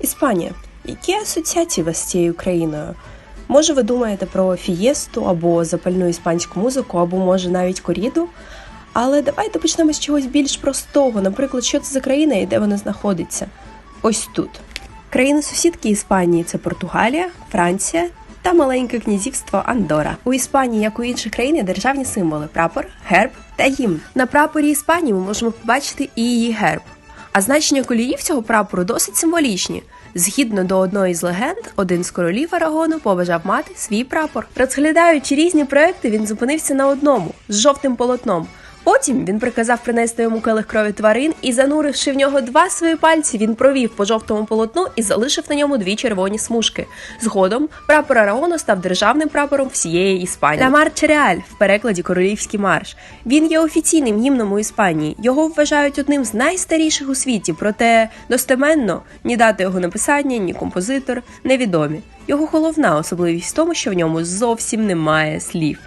Іспанія. Які асоціації вас з цією країною? Може, ви думаєте про фієсту або запальну іспанську музику, або може навіть коріду? Але давайте почнемо з чогось більш простого. Наприклад, що це за країна і де вона знаходиться? Ось тут. Країни-сусідки Іспанії це Португалія, Франція та маленьке князівство Андора. У Іспанії, як у інших країн, державні символи: прапор, герб та гімн. На прапорі Іспанії ми можемо побачити і її герб. А значення коліїв цього прапору досить символічні. Згідно до одної з легенд, один з королів Арагону побажав мати свій прапор. Розглядаючи різні проекти, він зупинився на одному з жовтим полотном. Потім він приказав принести йому келих крові тварин і, зануривши в нього два свої пальці, він провів по жовтому полотну і залишив на ньому дві червоні смужки. Згодом прапор Арагону став державним прапором всієї Іспанії. Ла Реаль в перекладі Королівський марш. Він є офіційним гімном у Іспанії. Його вважають одним з найстаріших у світі, проте достеменно ні дати його написання, ні композитор невідомі. Його головна особливість в тому, що в ньому зовсім немає слів.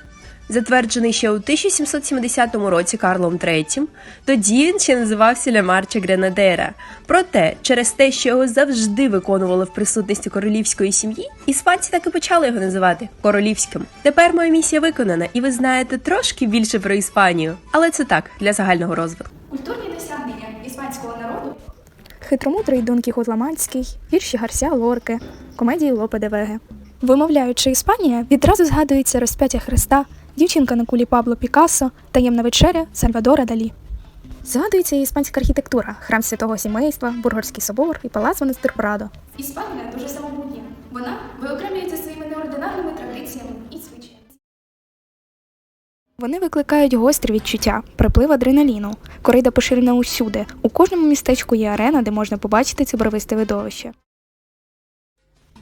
Затверджений ще у 1770 році Карлом III, тоді він ще називався Ля Марча Гренадера. Проте, через те, що його завжди виконували в присутності королівської сім'ї, іспанці так і почали його називати королівським. Тепер моя місія виконана, і ви знаєте трошки більше про Іспанію, але це так для загального розвитку. Культурні досягнення іспанського народу Хитромудрий Дон Кіхот Ламанський, вірші Гарсія Лорки, комедії Лопе де Веге. Вимовляючи Іспанія, відразу згадується розп'яття Христа, дівчинка на кулі Пабло Пікассо, таємна вечеря Сальвадора Далі. Згадується і іспанська архітектура, храм святого сімейства, Бургорський собор і палац монастир Прадо. Іспанія дуже самобутня. Вона виокремлюється своїми неординарними традиціями і звичаями. Вони викликають гострі відчуття, приплив адреналіну. Корида поширена усюди. У кожному містечку є арена, де можна побачити це барвисте видовище.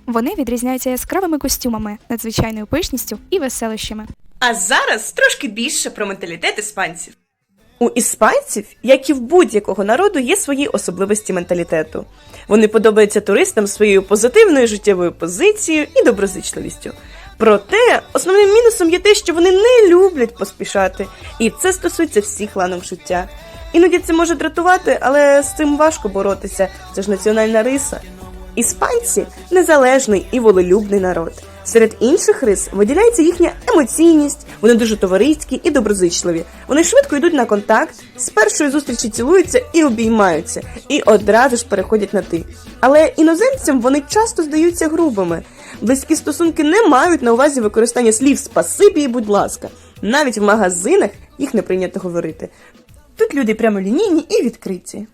Вони відрізняються яскравими костюмами, надзвичайною пишністю і веселищами. А зараз трошки більше про менталітет іспанців. У іспанців, як і в будь-якого народу, є свої особливості менталітету. Вони подобаються туристам своєю позитивною життєвою позицією і доброзичливістю. Проте основним мінусом є те, що вони не люблять поспішати, і це стосується всіх ланок життя. Іноді це може дратувати, але з цим важко боротися. Це ж національна риса. Іспанці незалежний і волелюбний народ. Серед інших рис виділяється їхня емоційність, вони дуже товариські і доброзичливі. Вони швидко йдуть на контакт, з першої зустрічі цілуються і обіймаються, і одразу ж переходять на ти. Але іноземцям вони часто здаються грубими. Близькі стосунки не мають на увазі використання слів спасибі і будь ласка. Навіть в магазинах їх не прийнято говорити. Тут люди прямолінійні і відкриті.